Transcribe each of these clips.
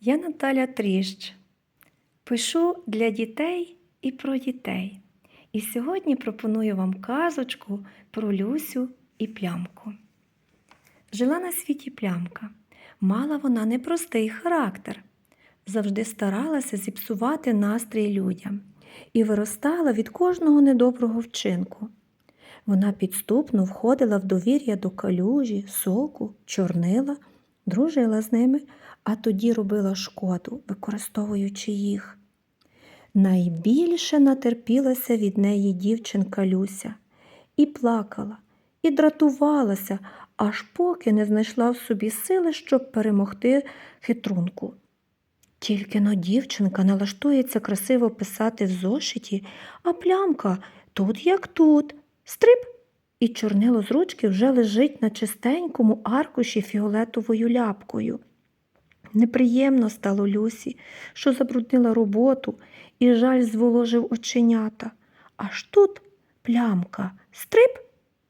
Я Наталя Тріщ. Пишу для дітей і про дітей. І сьогодні пропоную вам казочку про Люсю і плямку. Жила на світі плямка. Мала вона непростий характер. Завжди старалася зіпсувати настрій людям і виростала від кожного недоброго вчинку. Вона підступно входила в довір'я до калюжі, соку, чорнила, дружила з ними, а тоді робила шкоду, використовуючи їх. Найбільше натерпілася від неї дівчинка Люся і плакала, і дратувалася, аж поки не знайшла в собі сили, щоб перемогти хитрунку. Тільки но дівчинка налаштується красиво писати в зошиті, а плямка тут як тут, стрип, і чорнило з ручки вже лежить на чистенькому аркуші фіолетовою ляпкою. Неприємно стало Люсі, що забруднила роботу, і жаль зволожив оченята. Аж тут плямка, стрип,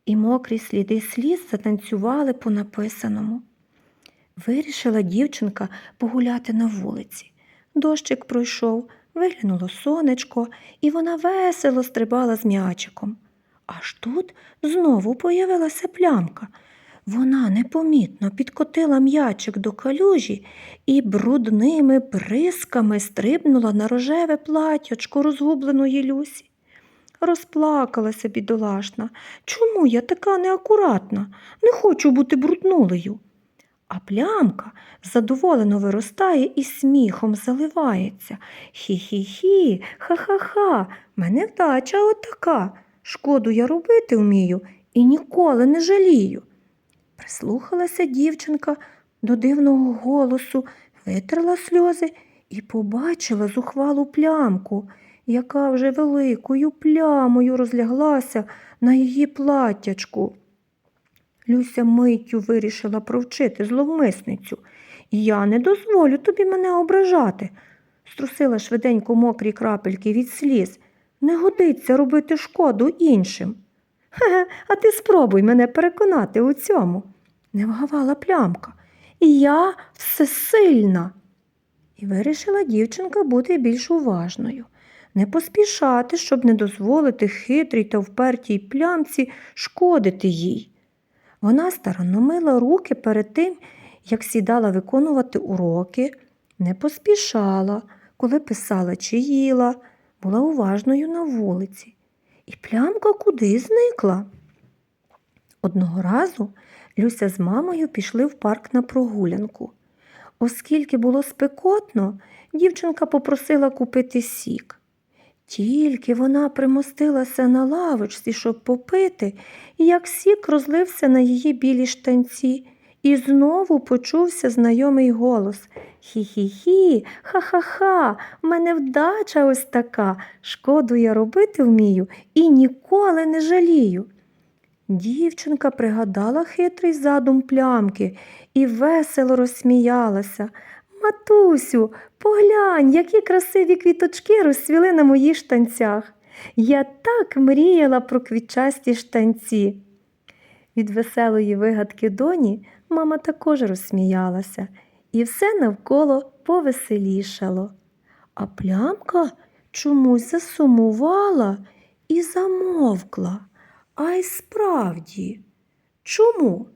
і мокрі сліди сліз затанцювали по написаному. Вирішила дівчинка погуляти на вулиці. Дощик пройшов, виглянуло сонечко, і вона весело стрибала з м'ячиком. Аж тут знову появилася плямка. Вона непомітно підкотила м'ячик до калюжі і брудними бризками стрибнула на рожеве платячко розгубленої Люсі. Розплакалася бідолашна. Чому я така неакуратна? Не хочу бути бруднулею. А плямка задоволено виростає і сміхом заливається. Хі-хі-хі, ха-ха-ха, мене вдача отака. Шкоду я робити вмію і ніколи не жалію. Прислухалася дівчинка до дивного голосу, витерла сльози і побачила зухвалу плямку, яка вже великою плямою розляглася на її платтячку. Люся миттю вирішила провчити зловмисницю. Я не дозволю тобі мене ображати. Струсила швиденько мокрі крапельки від сліз. Не годиться робити шкоду іншим. Хе, а ти спробуй мене переконати у цьому. Не вгавала плямка. І я всесильна. І вирішила дівчинка бути більш уважною, не поспішати, щоб не дозволити хитрій та впертій плямці шкодити їй. Вона старанно мила руки перед тим, як сідала виконувати уроки, не поспішала, коли писала чи їла, була уважною на вулиці. І плямка куди зникла. Одного разу Люся з мамою пішли в парк на прогулянку. Оскільки було спекотно, дівчинка попросила купити сік. Тільки вона примостилася на лавочці, щоб попити, як сік розлився на її білі штанці, і знову почувся знайомий голос Хі-хі-хі, ха-ха-ха, в мене вдача ось така, шкоду я робити вмію і ніколи не жалію. Дівчинка пригадала хитрий задум плямки і весело розсміялася. Матусю, поглянь, які красиві квіточки розцвіли на моїх штанцях. Я так мріяла про квітчасті штанці. Від веселої вигадки доні мама також розсміялася, і все навколо повеселішало. А плямка чомусь засумувала і замовкла. А й справді, чому?